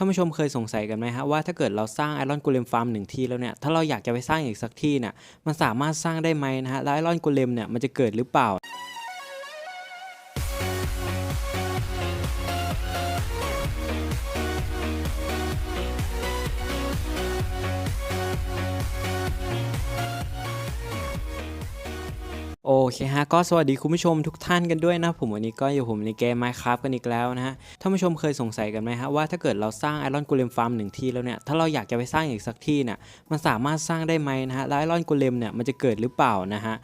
ท่านผู้ชมเคยสงสัยกันไหมฮะว่าถ้าเกิดเราสร้างไอรอนกูเลมฟาร์มหนึ่งที่แล้วเนี่ยถ้าเราอยากจะไปสร้างอีกสักที่เนี่ยมันสามารถสร้างได้ไหมนะฮะแล้วไอรอนกูเลมเนี่ยมันจะเกิดหรือเปล่า เคฮะก็สวัสดีคุณผู้ชมทุกท่านกันด้วยนะผมวันนี้ก็อยู่ผมในเกม Minecraft กันอีกแล้วนะฮะท่านผู้ชมเคยสงสัยกันไหมฮะว่าถ้าเกิดเราสร้างไอรอนกูเลมฟาร์มหนึ่งที่แล้วเนี่ยถ้าเราอยากจะไปสร้างอีกสักที่เนี่ยมันสามารถสร้างได้ไหมนะฮะแล้วไอรอนกูเลมเนี่ยมันจะเกิดหรือเปล่านะฮะ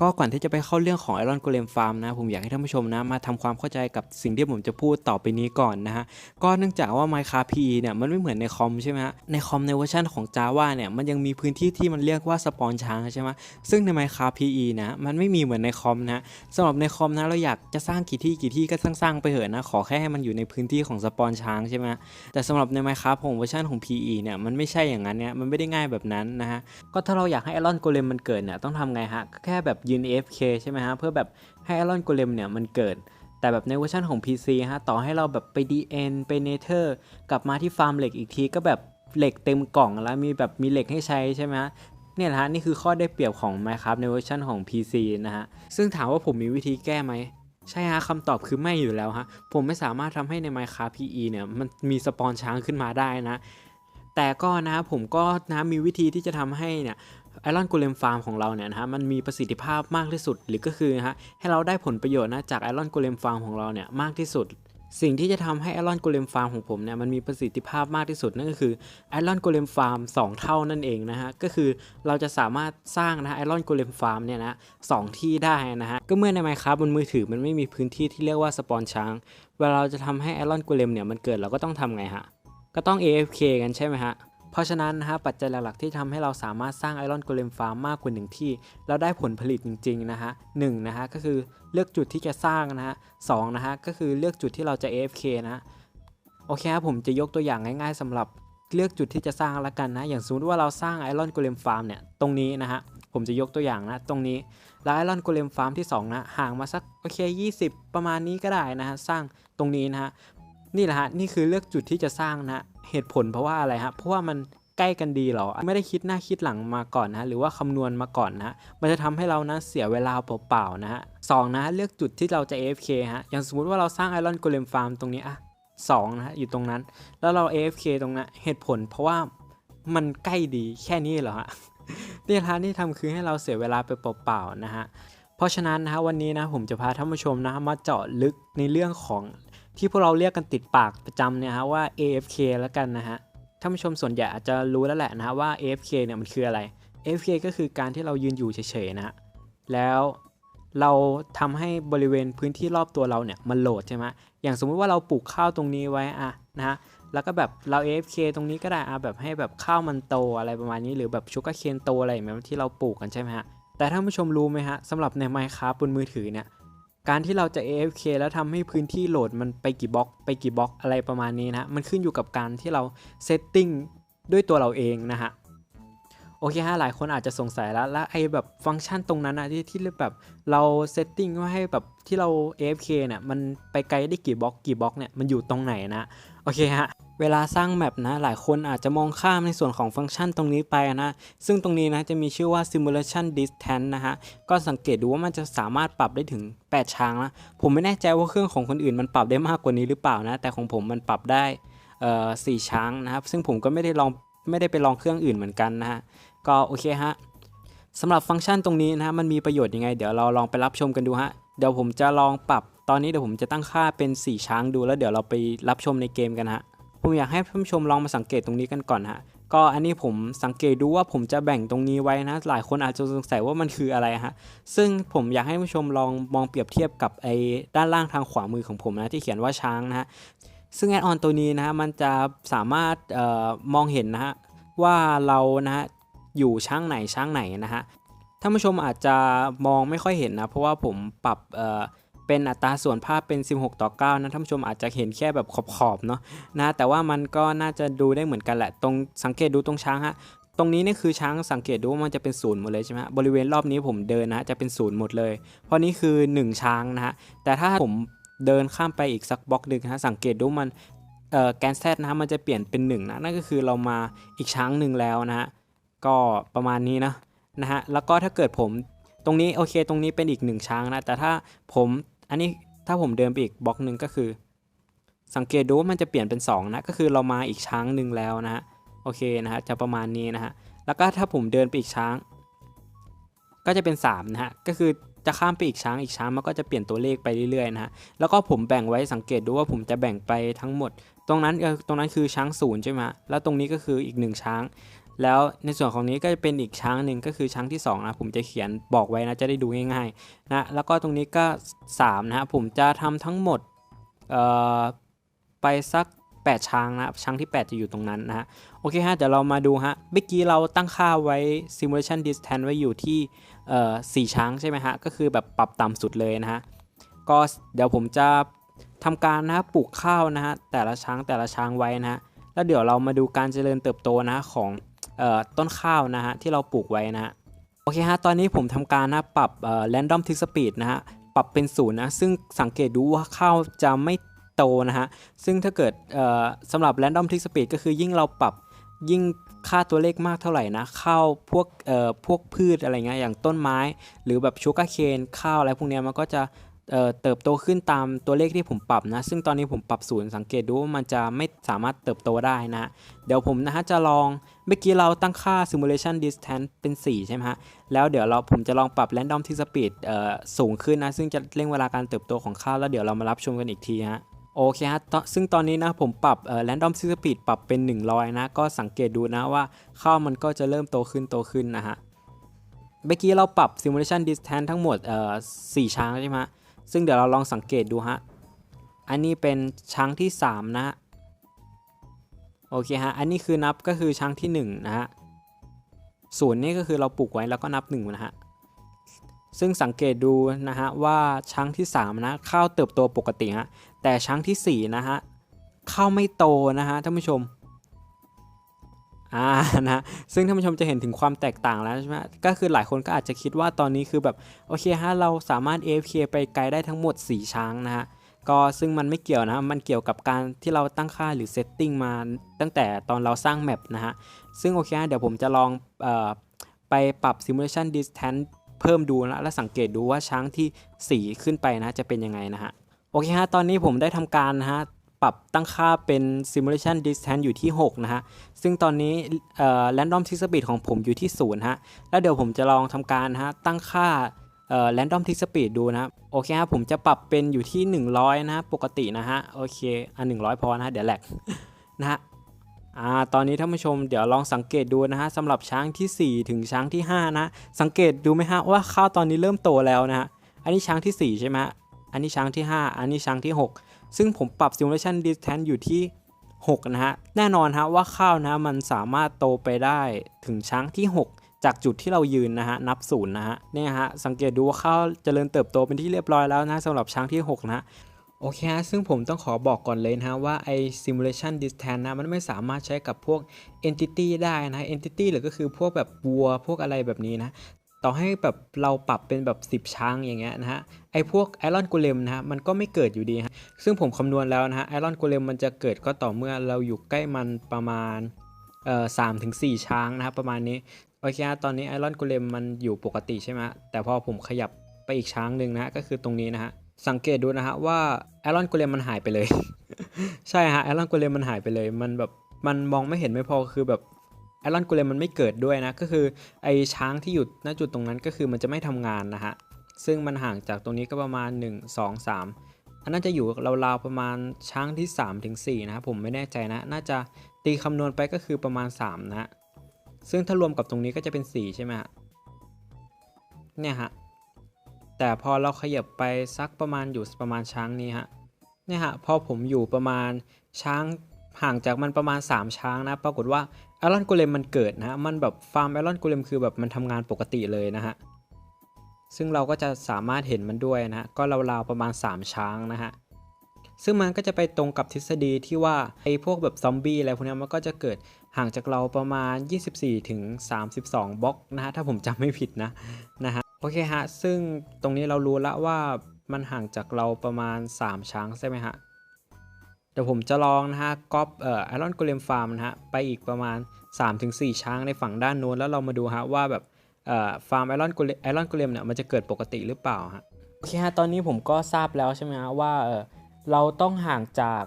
ก็ก่อนที่จะไปเข้าเรื่องของไอรอนกูเลมฟาร์มนะผมอยากให้ท่านผู้ชมนะมาทำความเข้าใจกับสิ่งที่ผมจะพูดต่อไปนี้ก่อนนะฮะก็เนื่องจากว่า Minecraft PE เนี่ยมันไม่เหมือนในคอมใช่ไหมฮะในคอมในเวอร์ชันของ Java เนี่ยมันยังมีพื้นที่ที่มันเรียกว่าสปอนช้างใช่ไหมซึ่งใน Minecraft PE นะมันไม่มีเหมือนในคอมนะสำหรับในคอมนะเราอยากจะสร้างกี่ที่กี่ที่ก็สร้างๆไปเถอะนะขอแค่ให้มันอยู่ในพื้นที่ของสปอนช้างใช่ไหมแต่สำหรับใน Minecraft ของเวอร์ชันของ PE เนี่ยมันไม่ใช่อย่างนั้นเนี่ยมันไม่ได้ง่ายแบบนั้นนะฮะก็ถ้าเราอยากให้ไอรอนโกเลมมันเกิดเนี่ยต้องทำไงฮะแค่แบบยืน AFK ใช่ไหมฮะ เพื่อแบบให้ไอรอนโกเลมเนี่ยมันเกิด แต่แบบในเวอร์ชันของ PC ฮะ ต่อให้เราแบบไป DN ไป Nether กลับมาที่ฟาร์มเหล็กอีกทีก็แบบเหล็กเต็มกล่องแล้วมีแบบมีเหล็กให้ใช้ใช่ไหมฮะเนี่ยนะฮะนี่คือข้อได้เปรียบของ Minecraft ในเวอร์ชันของ PC นะฮะ ซึ่งถามว่าผมมีวิธีแก้ไหม ใช่ฮะคำตอบคือไม่อยู่แล้วฮะ ผมไม่สามารถทำให้ใน Minecraft PE เนี่ยมันมีสปอนช้างขึ้นมาได้นะ แต่ก็นะผมก็นะมีวิธีที่จะทำให้เนี่ย ไอรอนกูเลมฟาร์มของเราเนี่ยนะฮะมันมีประสิทธิภาพมากที่สุด หรือก็คือฮะให้เราได้ผลประโยชน์นะจากไอรอนกูเลมฟาร์มของเราเนี่ยมากที่สุด สิ่งที่จะทำให้ไอรอนโกเลมฟาร์มของผมเนี่ยมันมีประสิทธิภาพมากที่สุดนั่นก็คือไอรอนโกเลมฟาร์ม2เท่านั่นเองนะฮะก็คือเราจะสามารถสร้างนะไอรอนโกเลมฟาร์มเนี่ยนะสองที่ได้นะฮะก็เมื่อใน Minecraft บนมือถือมันไม่มีพื้นที่ที่เรียกว่าสปอนช้างเวลาเราจะทำให้ไอรอนโกเลมเนี่ยมันเกิดเราก็ต้องทำไงฮะก็ต้อง AFK กันใช่ไหมฮะ เพราะฉะนั้นนะฮะปัจจัยหลักๆที่ทำให้เราสามารถสร้างไอรอนโกเลมฟาร์มมากกว่าหนึ่งที่แล้วได้ผลผลิตจริงๆนะฮะหนึ่งนะฮะก็คือเลือกจุดที่จะสร้างนะฮะสองนะฮะก็คือเลือกจุดที่เราจะ AFK นะโอเคครับผมจะยกตัวอย่างง่ายๆสำหรับเลือกจุดที่จะสร้างละกันนะ อย่างสมมติว่าเราสร้างไอรอนโกเลมฟาร์มเนี่ยตรงนี้นะฮะผมจะยกตัวอย่างนะ ตรงนี้แล้วไอรอนโกเลมฟาร์มที่สองนะ ห่างมาสักโอเค 20 ประมาณนี้ก็ได้นะฮะ สร้างตรงนี้นะฮะ นี่แหละฮะนี่คือเลือกจุดที่จะสร้างนะเหตุผลเพราะว่าอะไรฮะเพราะว่ามันใกล้กันดีเหรอ ไม่ได้คิดหน้าคิดหลังมาก่อนนะหรือว่าคำนวณมาก่อนนะมันจะทำให้เรานะเสียเวลาเปล่าๆนะฮะสองนะเลือกจุดที่เราจะ AFK ฮะอย่างสมมติว่าเราสร้างไอรอนโกเลมฟาร์มตรงนี้อะสองนะฮะอยู่ตรงนั้น แล้วเรา AFK ตรงนั้นเหตุผลเพราะว่ามันใกล้ดีแค่นี้เหรอฮะนี่ทางที่ทำคือให้เราเสียเวลาไปเปล่าๆนะฮะเพราะฉะนั้นนะฮะวันนี้นะผมจะพาท่านผู้ชมนะมาเจาะลึกในเรื่องของ ที่พวกเราเรียกกันติดปากประจำเนี่ยฮะว่า AFK แล้วกันนะฮะท่านผู้ชมส่วนใหญ่อาจจะรู้แล้วแหละนะฮะว่า AFK เนี่ยมันคืออะไร AFK ก็คือการที่เรายืนอยู่เฉยๆนะฮะแล้วเราทำให้บริเวณพื้นที่รอบตัวเราเนี่ยมันโหลดใช่ไหมอย่างสมมุติว่าเราปลูกข้าวตรงนี้ไว้อะนะฮะแล้วก็แบบเรา AFK ตรงนี้ก็ได้อะแบบให้แบบข้าวมันโตอะไรประมาณนี้ หรือแบบชูการ์เคนโตอะไรอย่างเงี้ยที่เราปลูกกันใช่ไหมฮะแต่ท่านผู้ชมรู้ไหมฮะสำหรับใน Minecraft บนมือถือเนี่ย การที่เราจะ AFK แล้วทำให้พื้นที่โหลดมันไปกี่บล็อก ไปกี่บล็อกอะไรประมาณนี้นะมันขึ้นอยู่กับการที่เราเซตติ้งด้วยตัวเราเองนะฮะโอเคฮะหลายคนอาจจะสงสัยแล้วแล้วไอ้แบบฟังก์ชันตรงนั้นนะที่ที่แบบเราเซตติ้งว่าให้แบบที่เรา AFK เนี่ยมันไปไกลได้กี่บล็อกกี่บล็อกเนี่ยมันอยู่ตรงไหนนะโอเคฮะ เวลาสร้างแมปนะหลายคนอาจจะมองข้ามในส่วนของฟังก์ชันตรงนี้ไปนะ ซึ่งตรงนี้นะจะมีชื่อว่า simulation distance นะฮะ ก็สังเกตดูว่ามันจะสามารถปรับได้ถึง 8 ช้างนะ ผมไม่แน่ใจว่าเครื่องของคนอื่นมันปรับได้มากกว่านี้หรือเปล่านะ แต่ของผมมันปรับได้เอ่อสช้างนะครับ ซึ่งผมก็ไม่ได้ลองไม่ได้ไปลองเครื่องอื่นเหมือนกันนะฮะ ก็โอเคฮะสำหรับฟังก์ชันตรงนี้นะฮะมันมีประโยชน์ยังไง เดี๋ยวเราลองไปรับชมกันดูฮะ เดี๋ยวผมจะลองปรับ ตอนนี้เดี๋ยวผมจะตั้งค่าเป็น 4 ช้างดูแล้วเดี๋ยวเราไปรับชมในเกมกันฮะ ผมอยากให้ท่านผู้ชมลองมาสังเกตตรงนี้กันก่อนฮะก็อันนี้ผมสังเกตดูว่าผมจะแบ่งตรงนี้ไว้นะ หลายคนอาจจะสงสัยว่ามันคืออะไรฮะ ซึ่งผมอยากให้ผู้ชมลองมองเปรียบเทียบกับไอ้ด้านล่างทางขวามือของผมนะที่เขียนว่าช้างนะฮะ ซึ่งแอดออนตัวนี้นะฮะมันจะสามารถออมองเห็นนะฮะว่าเรานะฮะอยู่ช้างไหนช้างไหนนะฮะท่านผู้ชมอาจจะมองไม่ค่อยเห็นนะเพราะว่าผมปรับ เป็นอัตราส่วนภาพเป็น 16 ต่อ 9 นะท่านผู้ชมอาจจะเห็นแค่แบบขอบๆเนาะนะแต่ว่ามันก็น่าจะดูได้เหมือนกันแหละ ตรงสังเกตดูตรงช้างฮะตรงนี้นี่คือช้างสังเกตดูว่ามันจะเป็นศูนย์หมดเลยใช่ไหมฮะบริเวณรอบนี้ผมเดินนะจะเป็นศูนย์หมดเลย เพราะนี่คือ 1 ช้างนะฮะแต่ถ้าผมเดินข้ามไปอีกสักบล็อกหนึ่งฮะสังเกตดูมันเอ่อแกน Z นะฮะมันจะเปลี่ยนเป็น1นะนั่นก็คือเรามาอีกช้างหนึ่งแล้วนะฮะก็ประมาณนี้นะนะฮะแล้วก็ถ้าเกิดผมตรงนี้โอเค ตรงนี้เป็นอีกหนึ่งช้างนะแต่ถ้าผม อันนี้ถ้าผมเดินไปอีกบล็อกหนึ่งก็คือ สังเกตดูว่ามันจะเปลี่ยนเป็น2นะก็คือเรามาอีกช้างหนึ่งแล้วนะฮะโอเคนะฮะจะประมาณนี้นะฮะแล้วก็ถ้าผมเดินไปอีกช้าง ก็จะเป็น3นะฮะก็คือจะข้ามไปอีกช้างอีกช้างมันก็จะเปลี่ยนตัวเลขไปเรื่อยๆนะฮะแล้วก็ผมแบ่งไว้สังเกตดูว่าผมจะแบ่งไปทั้งหมด ตรงนั้นเออตรงนั้นคือช้างศูนย์ใช่ไหมแล้วตรงนี้ก็คืออีกหนึ่งช้าง แล้วในส่วนของนี้ก็จะเป็นอีกช้างหนึ่งก็คือช้างที่สองนะผมจะเขียนบอกไว้นะจะได้ดูง่ายๆนะแล้วก็ตรงนี้ก็3นะฮะผมจะทำทั้งหมดเอ่อไปสัก 8 ช้างนะช้างที่ 8 จะอยู่ตรงนั้นนะฮะโอเคฮะเดี๋ยวเรามาดูฮะเมื่อกี้เราตั้งค่าไว้ simulation distance ไว้อยู่ที่เอ่อสี่ช้างใช่ไหมฮะก็คือแบบปรับต่ำสุดเลยนะฮะก็เดี๋ยวผมจะทำการนะปลูกข้าวนะฮะแต่ละช้างแต่ละช้างไว้นะฮะแล้วเดี๋ยวเรามาดูการเจริญเติบโตนะของ ต้นข้าวนะฮะที่เราปลูกไว้นะโอเคฮะตอนนี้ผมทำการนะปรับเอ่อ random tick speed นะฮะปรับเป็นศูนย์นะซึ่งสังเกตดูว่าข้าวจะไม่โตนะฮะซึ่งถ้าเกิดสำหรับ random tick speed ก็คือยิ่งเราปรับยิ่งค่าตัวเลขมากเท่าไหร่นะข้าวพวกเอ่อพวกพืชอะไรเงี้ยอย่างต้นไม้ หรือแบบชูการ์เคนข้าวอะไรพวกเนี้ยมันก็จะ เเติบโตขึ้นตามตัวเลขที่ผมปรับนะ ซึ่งตอนนี้ผมปรับศูนย์สังเกตดูว่ามันจะไม่สามารถเติบโตได้นะ เดี๋ยวผมนะฮะจะลองเมื่อกี้เราตั้งค่า simulation distance เป็น 4 ใช่ไหมฮะ แล้วเดี๋ยวเราผมจะลองปรับ random t speed สูงขึ้นนะ ซึ่งจะเร่งเวลาการเติบโตของข้าวแล้วเดี๋ยวเรามารับชมกันอีกทีฮะโอเคฮะ ซึ่งตอนนี้นะผมปรับเอ่อ random t speed ปรับเป็น 100 นะ ก็สังเกตดูนะว่าข้าวมันก็จะเริ่มโตขึ้นโตขึ้นนะฮะ เมื่อกี้เราปรับ simulation distance ทั้งหมดเอ่อ4ช้างใช่ไหมฮะ ซึ่งเดี๋ยวเราลองสังเกตดูฮะ อันนี้เป็นช้างที่ 3 นะฮะ โอเคฮะ อันนี้คือนับก็คือช้างที่ 1 นะฮะศูนย์นี่ก็คือเราปลูกไว้แล้วก็นับ1นะฮะ ซึ่งสังเกตดูนะฮะว่าช้างที่ 3 นะ ข้าวเติบโตปกติฮะ แต่ช้างที่ 4 นะฮะ ข้าวไม่โตนะฮะท่านผู้ชม อ่านะซึ่งท่านผู้ชมจะเห็นถึงความแตกต่างแล้วใช่ไหมก็คือหลายคนก็อาจจะคิดว่าตอนนี้คือแบบโอเคฮะเราสามารถ AFK ไปไกลได้ทั้งหมด 4 ช้างนะฮะก็ซึ่งมันไม่เกี่ยวนะ มันเกี่ยวกับการที่เราตั้งค่าหรือเซตติ้งมาตั้งแต่ตอนเราสร้างแมปนะฮะ ซึ่งโอเคฮะเดี๋ยวผมจะลองออไปปรับ simulation distance เพิ่มดูนะ และสังเกตดูว่าช้างที่ 4 ขึ้นไปนะจะเป็นยังไงนะฮะ โอเคฮะ ตอนนี้ผมได้ทำการนะฮะ ปรับตั้งค่าเป็น simulation distance อยู่ที่ 6 นะฮะ ซึ่งตอนนี้ random tick speed ของผมอยู่ที่ 0 ฮะ แล้วเดี๋ยวผมจะลองทำการฮะ ตั้งค่า random tick speed ดูนะโอเคฮะ ผมจะปรับเป็นอยู่ที่ 100 นะฮะปกตินะฮะ โอเค อะ 100 พอนะฮะเดี๋ยวแหลกนะฮะอ่าตอนนี้ท่านผู้ชมเดี๋ยวลองสังเกตดูนะฮะสำหรับช้างที่ 4 ถึงช้างที่ 5 นะ สังเกตดูไหมฮะว่าข้าวตอนนี้เริ่มโตแล้วนะฮะอันนี้ช้างที่ 4 ใช่ไหมฮะอันนี้ช้างที่ 5 อันนี้ช้างที่ 6 ซึ่งผมปรับ simulation distance อยู่ที่ 6 นะฮะ แน่นอนฮะว่าข้าวนะมันสามารถโตไปได้ถึงช้างที่ 6 จากจุดที่เรายืนนะฮะ นับศูนย์นะฮะ เนี่ยฮะ สังเกตดูว่าข้าวเจริญเติบโตเป็นที่เรียบร้อยแล้วนะสำหรับช้างที่ 6นะฮะโอเคฮะ ซึ่งผมต้องขอบอกก่อนเลยนะฮะว่าไอ simulation distance นะ มันไม่สามารถใช้กับพวก entity ได้นะ entity หรือก็คือพวกแบบวัว พวกอะไรแบบนี้นะ ต่อให้แบบเราปรับเป็นแบบ 10ช้างอย่างเงี้ยนะฮะไอพวกไอรอนโกเลมนะฮะมันก็ไม่เกิดอยู่ดีฮะซึ่งผมคำนวณแล้วนะฮะไอรอนโกเลมมันจะเกิดก็ต่อเมื่อเราอยู่ใกล้มันประมาณเอ่อสามถึงสี่ช้างนะครับประมาณนี้โอเคฮะตอนนี้ไอรอนโกเลมมันอยู่ปกติใช่ไหมแต่พอผมขยับไปอีกช้างหนึ่งนะก็คือตรงนี้นะฮะสังเกตดูนะฮะว่าไอรอนโกเลมมันหายไปเลย ใช่ฮะไอรอนโกเลมมันหายไปเลย มันแบบมันมองไม่เห็นไม่พอคือแบบ ไอรอนโกเลมมันไม่เกิดด้วยนะ ก็คือไอช้างที่อยู่ณจุดตรงนั้นก็คือมันจะไม่ทำงานนะฮะ ซึ่งมันห่างจากตรงนี้ก็ประมาณ 1 2 3 อันน่าจะอยู่ราวๆประมาณช้างที่3ถึง4นะครับผมไม่แน่ใจนะ น่าจะตีคำนวณไปก็คือประมาณ 3 นะ ซึ่งถ้ารวมกับตรงนี้ก็จะเป็น 4 ใช่ไหมฮะ เนี่ยฮะ แต่พอเราขยับไปสักประมาณอยู่ประมาณช้างนี้ฮะ เนี่ยฮะ พอผมอยู่ประมาณช้าง ห่างจากมันประมาณ 3 ช้างนะ ปรากฏว่าไอรอนโกเลมมันเกิดนะฮะ มันแบบฟาร์มไอรอนโกเลมคือแบบมันทำงานปกติเลยนะฮะ ซึ่งเราก็จะสามารถเห็นมันด้วยนะฮะก็ราวๆประมาณ 3 ช้างนะฮะ ซึ่งมันก็จะไปตรงกับทฤษฎีที่ว่าไอ้พวกแบบซอมบี้อะไรพวกนี้มันก็จะเกิดห่างจากเราประมาณ 24ถึง32บล็อกนะฮะ ถ้าผมจำไม่ผิดนะนะฮะ โอเคฮะ ซึ่งตรงนี้เรารู้แล้วว่ามันห่างจากเราประมาณ 3 ช้างใช่ไหมฮะ เดี๋ยวผมจะลองนะฮะก๊อปเอ่อไอรอนโกเลมฟาร์มนะฮะไปอีกประมาณ 3-4 ช้างในฝั่งด้านโน้นแล้วเรามาดูฮะว่าแบบเอ่อฟาร์มไอรอนโกเลไอรอนโกเลมเนี่ยมันจะเกิดปกติหรือเปล่าฮะโอเคฮะตอนนี้ผมก็ทราบแล้วใช่ไหมฮะว่าเออเราต้องห่างจาก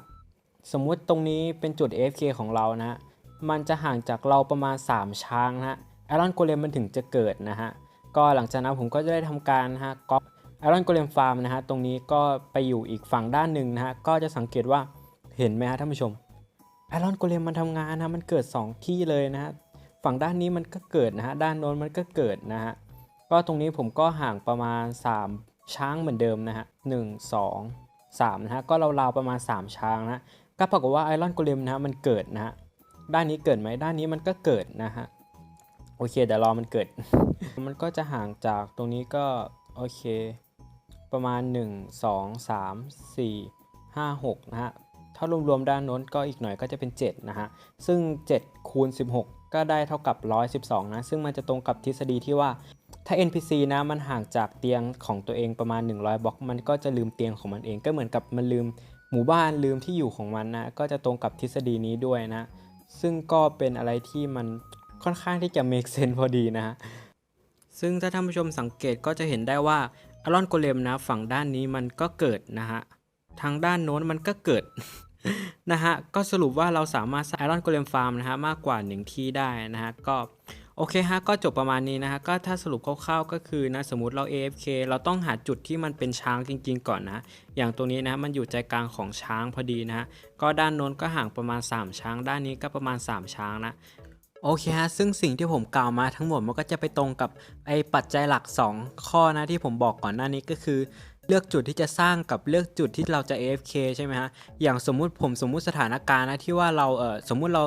สมมุติตรงนี้เป็นจุด AFK ของเรานะ มันจะห่างจากเราประมาณ 3 ช้างนะฮะไอรอนโกเลมมันถึงจะเกิดนะฮะก็หลังจากนั้นผมก็จะได้ทำการนะฮะก๊อปไอรอนโกเลมฟาร์มนะฮะตรงนี้ก็ไปอยู่อีกฝั่งด้านหนึ่งนะฮะก็จะสังเกตว่า เห็นไหมฮะท่านผู้ชมไอรอนโกเลมมันทำงานนะมันเกิด 2 ที่เลยนะฮะฝั่งด้านนี้มันก็เกิดนะฮะด้านโน้นมันก็เกิดนะฮะก็ตรงนี้ผมก็ห่างประมาณ 3 ช้างเหมือนเดิมนะฮะหนึ่งสองสามนะฮะก็ราวๆประมาณ 3 ช้างนะก็ปรากฏว่าไอรอนโกเลมนะฮะมันเกิดนะฮะด้านนี้เกิดไหมด้านนี้มันก็เกิดนะฮะโอเคเดี๋ยวรอมันเกิด มันก็จะห่างจากตรงนี้ก็โอเค ประมาณ 1 2 3 4 5 6นะฮะ ถ้ารวมๆด้านโน้นก็อีกหน่อยก็จะเป็น 7 นะฮะ ซึ่ง 7 คูณ 16 ก็ได้เท่ากับ 112 นะ ซึ่งมันจะตรงกับทฤษฎีที่ว่า ถ้า NPC นะมันห่างจากเตียงของตัวเองประมาณ 100บล็อก มันก็จะลืมเตียงของมันเอง ก็เหมือนกับมันลืมหมู่บ้านลืมที่อยู่ของมันนะ ก็จะตรงกับทฤษฎีนี้ด้วยนะ ซึ่งก็เป็นอะไรที่มันค่อนข้างที่จะ make sense พอดีนะฮะ ซึ่งถ้าท่านผู้ชมสังเกตก็จะเห็นได้ว่าอารอนโกเลมนะฝั่งด้านนี้มันก็เกิดนะฮะ ทางด้านโน้นมันก็เกิด นะฮะ ก็สรุปว่าเราสามารถสร้างไอรอนโกเลมฟาร์มนะฮะ มากกว่า 1 ที่ได้นะฮะ ก็โอเคฮะ ก็จบประมาณนี้นะฮะ ก็ถ้าสรุปคร่าวๆก็คือนะ สมมติเรา AFK เราต้องหาจุดที่มันเป็นช้างจริงๆก่อนนะ อย่างตรงนี้นะมันอยู่ใจกลางของช้างพอดีนะฮะ ก็ด้านโน้นก็ห่างประมาณ 3 ช้าง ด้านนี้ก็ประมาณ 3 ช้างนะโอเคฮะ ซึ่งสิ่งที่ผมกล่าวมาทั้งหมดมันก็จะไปตรงกับไอปัจจัยหลัก 2 ข้อนะที่ผมบอกก่อนหน้านี้ก็คือ เลือกจุดที่จะสร้างกับเลือกจุดที่เราจะ AFK ใช่ไหมฮะ อย่างสมมุติผมสมมุติสถานการณ์นะที่ว่าเราเออสมมุติเรา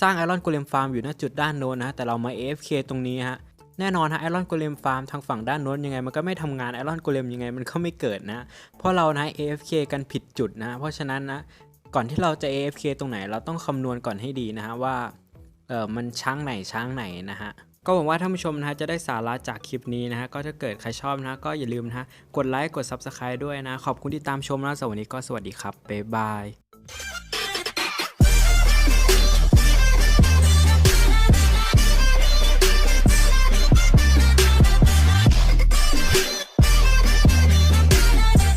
สร้างไอรอนโกเลมฟาร์มอยู่ณจุดด้านโน้นนะ แต่เรามา AFK ตรงนี้ฮะ แน่นอนฮะไอรอนโกเลมฟาร์มทางฝั่งด้านโน้นยังไงมันก็ไม่ทำงานไอรอนโกเลมยังไงมันก็ไม่เกิดนะ เพราะเรานะ AFK กันผิดจุดนะ เพราะฉะนั้นนะก่อนที่เราจะ AFK ตรงไหนเราต้องคำนวณก่อนให้ดีนะฮะว่าเออมันช้างไหนช้างไหนนะฮะ ก็หวังว่าท่านผู้ชมนะฮะจะได้สาระจากคลิปนี้นะฮะก็ถ้าเกิดใครชอบนะฮะก็อย่าลืมนะฮะกดไลค์กด Subscribe ด้วยนะ ขอบคุณที่ตามชมนะสวัสดีก็สวัสดีครับบ๊ายบาย